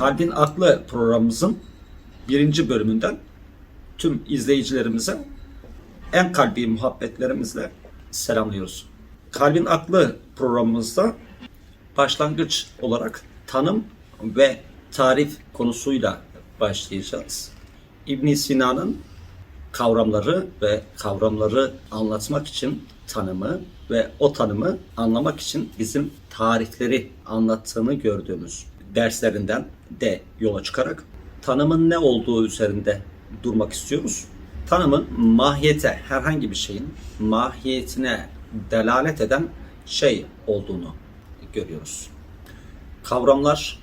Kalbin Aklı programımızın birinci bölümünden tüm izleyicilerimize en kalbi muhabbetlerimizle selamlıyoruz. Kalbin Aklı programımızda başlangıç olarak tanım ve tarif konusuyla başlayacağız. İbn Sina'nın kavramları ve kavramları anlatmak için tanımı ve o tanımı anlamak için bizim tarifleri anlattığını gördüğümüz derslerinden de yola çıkarak tanımın ne olduğu üzerinde durmak istiyoruz. Tanımın mahiyete, herhangi bir şeyin mahiyetine delalet eden şey olduğunu görüyoruz. Kavramlar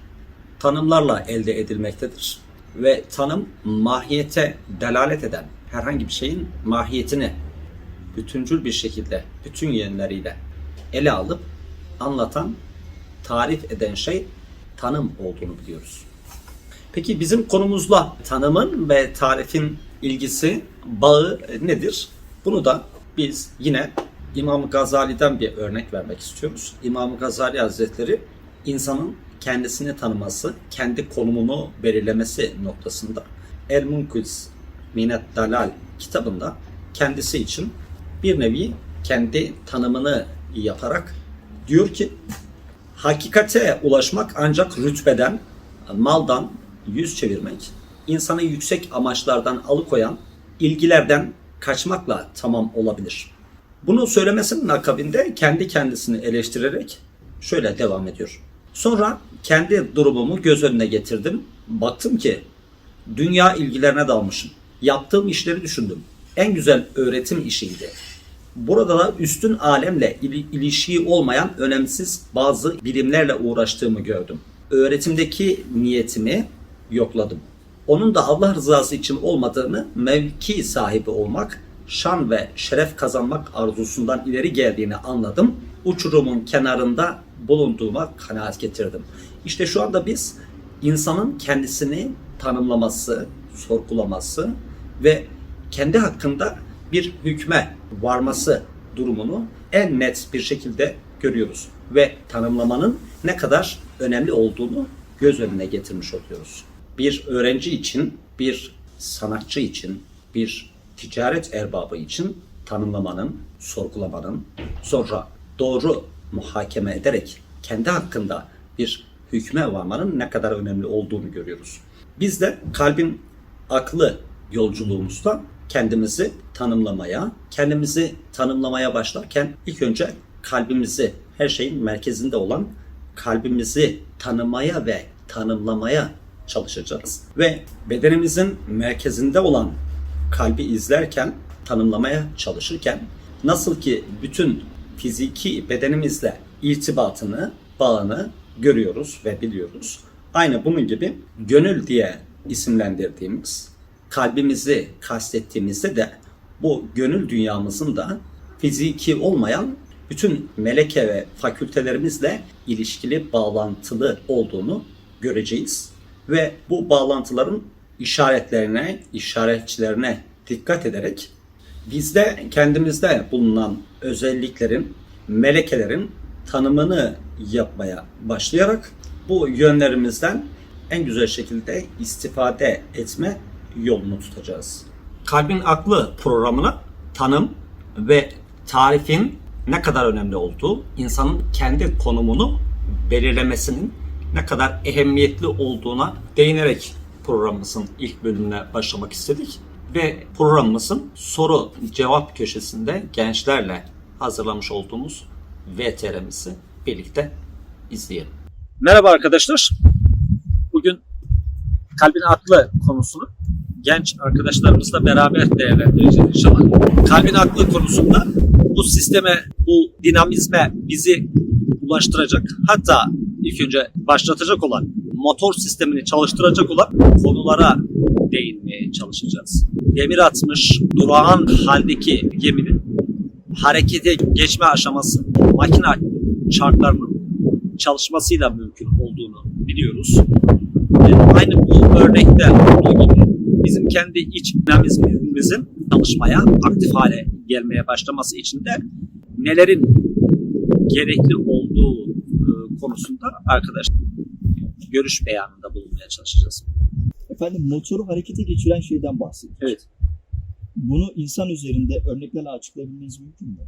tanımlarla elde edilmektedir ve tanım mahiyete delalet eden herhangi bir şeyin mahiyetini bütüncül bir şekilde bütün yönleriyle ele alıp anlatan, tarif eden şey tanım olduğunu biliyoruz. Peki bizim konumuzla tanımın ve tarifin ilgisi, bağı nedir? Bunu da biz yine İmam Gazali'den bir örnek vermek istiyoruz. İmam Gazali Hazretleri insanın kendisini tanıması, kendi konumunu belirlemesi noktasında El Munkuz Minet Dalal kitabında kendisi için bir nevi kendi tanımını yaparak diyor ki hakikate ulaşmak ancak rütbeden, maldan yüz çevirmek, insanı yüksek amaçlardan alıkoyan ilgilerden kaçmakla tamam olabilir. Bunu söylemesinin akabinde kendi kendisini eleştirerek şöyle devam ediyor. Sonra kendi durumumu göz önüne getirdim. Baktım ki dünya ilgilerine dalmışım. Yaptığım işleri düşündüm. En güzel öğretim işiydi. Burada da üstün alemle il- ilişiği olmayan önemsiz bazı bilimlerle uğraştığımı gördüm. Öğretimdeki niyetimi yokladım. Onun da Allah rızası için olmadığını, mevki sahibi olmak, şan ve şeref kazanmak arzusundan ileri geldiğini anladım. Uçurumun kenarında bulunduğuma kanaat getirdim. İşte şu anda biz insanın kendisini tanımlaması, sorgulaması ve kendi hakkında bir hükme varması durumunu en net bir şekilde görüyoruz ve tanımlamanın ne kadar önemli olduğunu göz önüne getirmiş oluyoruz. Bir öğrenci için, bir sanatçı için, bir ticaret erbabı için tanımlamanın, sorgulamanın, sonra doğru muhakeme ederek kendi hakkında bir hükme varmanın ne kadar önemli olduğunu görüyoruz. Biz de kalbin aklı yolculuğumuzda kendimizi tanımlamaya, kendimizi tanımlamaya başlarken ilk önce kalbimizi, her şeyin merkezinde olan kalbimizi tanımaya ve tanımlamaya çalışacağız. Ve bedenimizin merkezinde olan kalbi izlerken, tanımlamaya çalışırken nasıl ki bütün fiziki bedenimizle irtibatını, bağını görüyoruz ve biliyoruz. Aynı bunun gibi gönül diye isimlendirdiğimiz kalbimizi kastettiğimizde de bu gönül dünyamızın da fiziki olmayan bütün meleke ve fakültelerimizle ilişkili bağlantılı olduğunu göreceğiz. Ve bu bağlantıların işaretlerine, işaretçilerine dikkat ederek bizde kendimizde bulunan özelliklerin, melekelerin tanımını yapmaya başlayarak bu yönlerimizden en güzel şekilde istifade etme yolunu tutacağız. Kalbin Aklı programına tanım ve tarifin ne kadar önemli olduğu, insanın kendi konumunu belirlemesinin ne kadar ehemmiyetli olduğuna değinerek programımızın ilk bölümüne başlamak istedik. Ve programımızın soru cevap köşesinde gençlerle hazırlamış olduğumuz VTR'mizi birlikte izleyelim. Merhaba arkadaşlar. Bugün kalbin aklı konusunu genç arkadaşlarımızla beraber değerlendireceğiz inşallah. Kalbin aklı konusunda bu sisteme, bu dinamizme bizi ulaştıracak, hatta ilk önce başlatacak olan, motor sistemini çalıştıracak olan konulara değinmeye çalışacağız. Demir atmış, durağan haldeki geminin harekete geçme aşaması makine çarklarının çalışmasıyla mümkün olduğunu biliyoruz. Aynı bu örnekte olduğu gibi kendi iç dinamizmimizin çalışmaya, aktif hale gelmeye başlaması için de nelerin gerekli olduğu e, konusunda arkadaşlar görüş beyanında bulunmaya çalışacağız. Efendim motoru harekete geçiren şeyden bahsediyoruz. Evet. Bunu insan üzerinde örneklerle açıklayabilmeniz mümkün mü?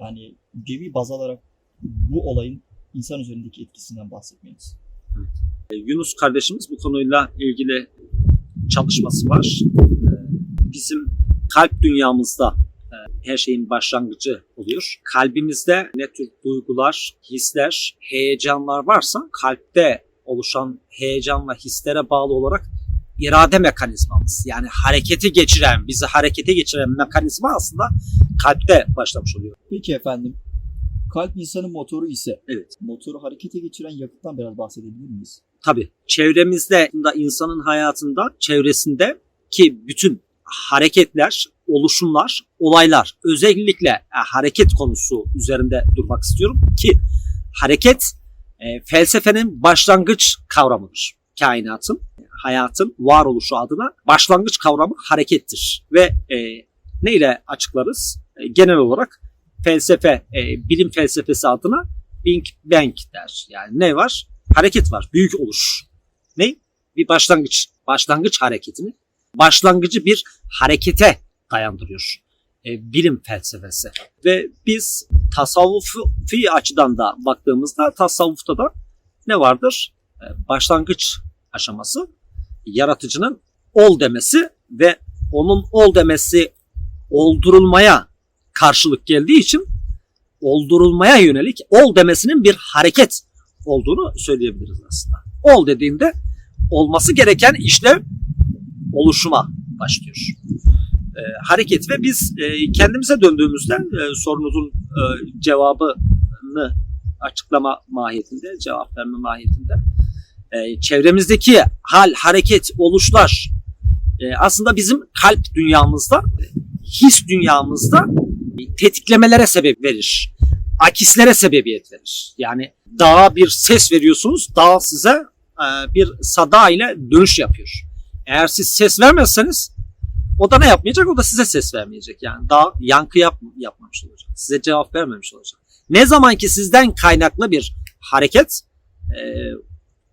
Yani cevi baz alarak bu olayın insan üzerindeki etkisinden bahsetmeniz. E, Yunus kardeşimiz bu konuyla ilgili çalışması var. E, Bizim kalp dünyamızda e, her şeyin başlangıcı oluyor. Kalbimizde ne tür duygular, hisler, heyecanlar varsa kalpte oluşan heyecan ve hislere bağlı olarak irade mekanizmamız yani hareketi geçiren, bizi harekete geçiren mekanizma aslında kalpte başlamış oluyor. Peki efendim kalp insanın motoru ise Evet. motoru harekete geçiren yakıttan biraz bahsedebilir miyiz? Tabii çevremizde insanın hayatında çevresinde ki bütün hareketler, oluşumlar, olaylar özellikle e, hareket konusu üzerinde durmak istiyorum ki hareket e, felsefenin başlangıç kavramıdır. Kainatın, hayatın varoluşu adına başlangıç kavramı harekettir ve e, ne açıklarız? E, genel olarak felsefe, e, bilim felsefesi adına Big Bang der. Yani ne var? Hareket var. Büyük oluş. Ne? Bir başlangıç. Başlangıç hareketini. Başlangıcı bir harekete dayandırıyor. E, bilim felsefesi. Ve biz tasavvufi açıdan da baktığımızda tasavvufta da ne vardır? E, başlangıç aşaması. Yaratıcının ol demesi ve onun ol demesi oldurulmaya karşılık geldiği için oldurulmaya yönelik ol demesinin bir hareket olduğunu söyleyebiliriz aslında. Ol dediğinde olması gereken işlev oluşuma başlıyor. E, hareket ve biz e, kendimize döndüğümüzde e, sorunuzun e, cevabını açıklama mahiyetinde, cevap verme mahiyetinde e, çevremizdeki hal, hareket, oluşlar e, aslında bizim kalp dünyamızda, his dünyamızda tetiklemelere sebep verir akislere sebebiyet verir. Yani dağa bir ses veriyorsunuz, dağ size e, bir sada ile dönüş yapıyor. Eğer siz ses vermezseniz o da ne yapmayacak? O da size ses vermeyecek. Yani dağ yankı yap, yapmamış olacak. Size cevap vermemiş olacak. Ne zaman ki sizden kaynaklı bir hareket e,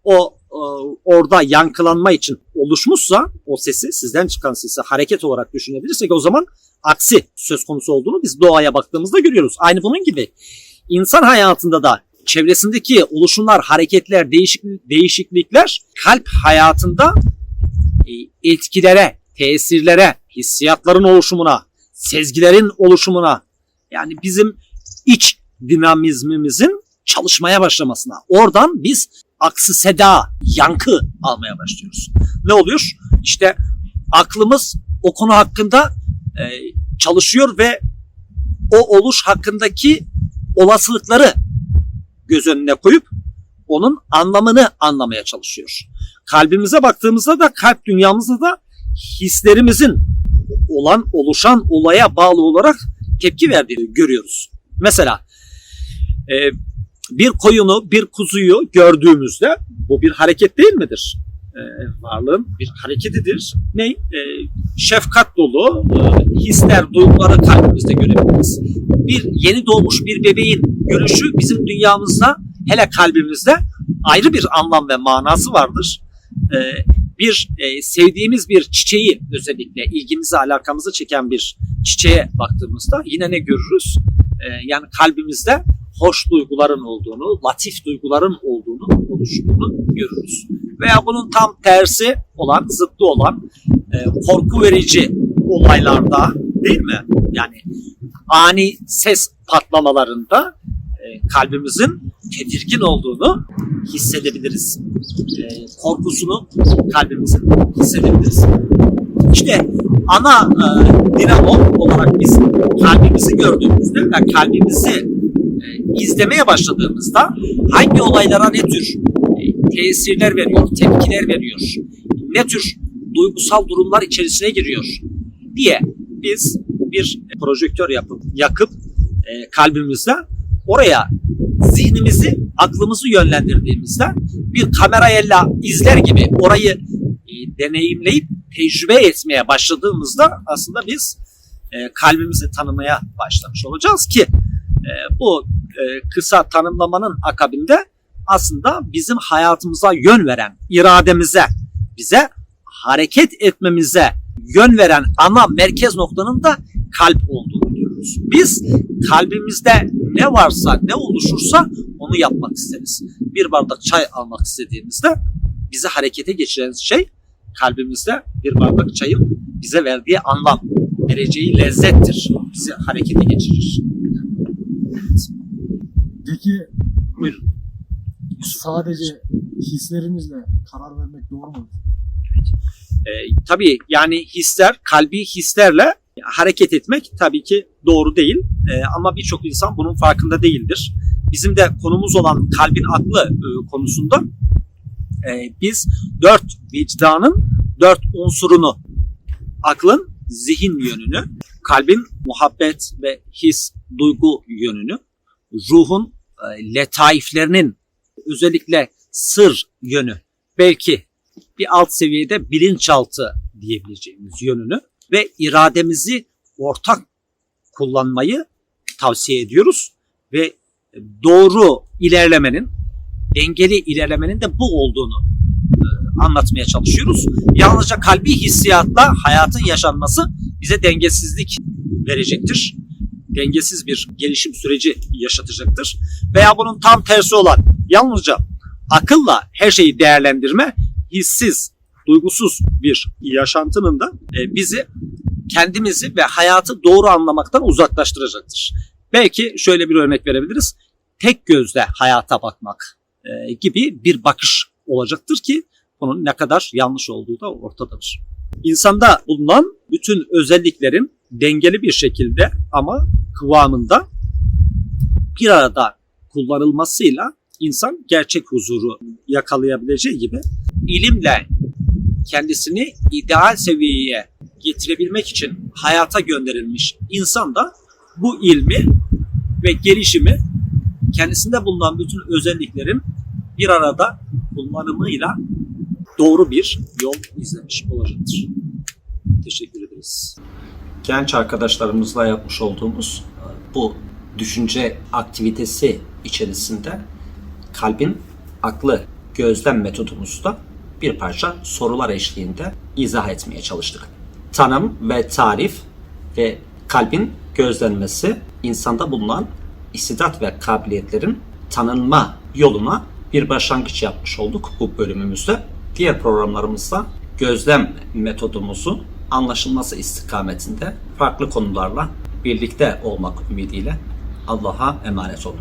o e, orada yankılanma için oluşmuşsa o sesi sizden çıkan sesi hareket olarak düşünebilirsek o zaman aksi söz konusu olduğunu biz doğaya baktığımızda görüyoruz. Aynı bunun gibi insan hayatında da çevresindeki oluşumlar, hareketler, değişik, değişiklikler kalp hayatında e, etkilere, tesirlere, hissiyatların oluşumuna, sezgilerin oluşumuna yani bizim iç dinamizmimizin çalışmaya başlamasına. Oradan biz aksi seda, yankı almaya başlıyoruz. Ne oluyor? İşte aklımız o konu hakkında e, çalışıyor ve o oluş hakkındaki olasılıkları göz önüne koyup onun anlamını anlamaya çalışıyor. Kalbimize baktığımızda da kalp dünyamızda da hislerimizin olan oluşan olaya bağlı olarak tepki verdiğini görüyoruz. Mesela e, bir koyunu, bir kuzuyu gördüğümüzde bu bir hareket değil midir? E, varlığın bir hareketidir. Ne? E, şefkat dolu e, hisler, duyguları kalbimizde görebiliriz. Bir yeni doğmuş bir bebeğin gülüşü bizim dünyamızda, hele kalbimizde ayrı bir anlam ve manası vardır. Bir sevdiğimiz bir çiçeği özellikle ilgimizi, alakamızı çeken bir çiçeğe baktığımızda yine ne görürüz? Yani kalbimizde hoş duyguların olduğunu, latif duyguların olduğunu, oluştuğunu görürüz. Veya bunun tam tersi olan, zıttı olan e, korku verici olaylarda değil mi? Yani ani ses patlamalarında e, kalbimizin tedirgin olduğunu hissedebiliriz. E, korkusunu kalbimizin hissedebiliriz. İşte ana e, dinamo olarak biz kalbimizi gördüğümüzde ve kalbimizi e, izlemeye başladığımızda hangi olaylara ne tür tesirler veriyor, tepkiler veriyor, ne tür duygusal durumlar içerisine giriyor diye biz bir projektör yapıp yakıp e, kalbimizde oraya zihnimizi, aklımızı yönlendirdiğimizde bir kamerayla izler gibi orayı e, deneyimleyip tecrübe etmeye başladığımızda aslında biz e, kalbimizi tanımaya başlamış olacağız ki e, bu e, kısa tanımlamanın akabinde aslında bizim hayatımıza yön veren, irademize, bize hareket etmemize yön veren ana merkez noktanın da kalp olduğunu görüyoruz. Biz kalbimizde ne varsa, ne oluşursa onu yapmak isteriz. Bir bardak çay almak istediğimizde bizi harekete geçiren şey kalbimizde bir bardak çayın bize verdiği anlam, vereceği lezzettir. Bizi harekete geçirir. Peki Buyurun. Sadece hislerimizle karar vermek doğru mu? E, tabii yani hisler, kalbi hislerle hareket etmek tabii ki doğru değil. E, ama birçok insan bunun farkında değildir. Bizim de konumuz olan kalbin aklı e, konusunda e, biz dört vicdanın dört unsurunu, aklın zihin yönünü, kalbin muhabbet ve his, duygu yönünü, ruhun e, letaiflerinin özellikle sır yönü, belki bir alt seviyede bilinçaltı diyebileceğimiz yönünü ve irademizi ortak kullanmayı tavsiye ediyoruz ve doğru ilerlemenin, dengeli ilerlemenin de bu olduğunu e, anlatmaya çalışıyoruz. Yalnızca kalbi hissiyatla hayatın yaşanması bize dengesizlik verecektir. Dengesiz bir gelişim süreci yaşatacaktır. Veya bunun tam tersi olan yalnızca akılla her şeyi değerlendirme hissiz, duygusuz bir yaşantının da e, bizi kendimizi ve hayatı doğru anlamaktan uzaklaştıracaktır. Belki şöyle bir örnek verebiliriz. Tek gözle hayata bakmak e, gibi bir bakış olacaktır ki bunun ne kadar yanlış olduğu da ortadadır. İnsanda bulunan bütün özelliklerin dengeli bir şekilde ama kıvamında bir arada kullanılmasıyla insan gerçek huzuru yakalayabileceği gibi ilimle kendisini ideal seviyeye getirebilmek için hayata gönderilmiş insan da bu ilmi ve gelişimi kendisinde bulunan bütün özelliklerin bir arada kullanımıyla doğru bir yol izlemiş olacaktır. Teşekkür ederiz. genç arkadaşlarımızla yapmış olduğumuz bu düşünce aktivitesi içerisinde kalbin aklı gözlem metodumuzda bir parça sorular eşliğinde izah etmeye çalıştık. Tanım ve tarif ve kalbin gözlenmesi insanda bulunan istidat ve kabiliyetlerin tanınma yoluna bir başlangıç yapmış olduk bu bölümümüzde. Diğer programlarımızda gözlem metodumuzu anlaşılması istikametinde farklı konularla birlikte olmak ümidiyle Allah'a emanet olun.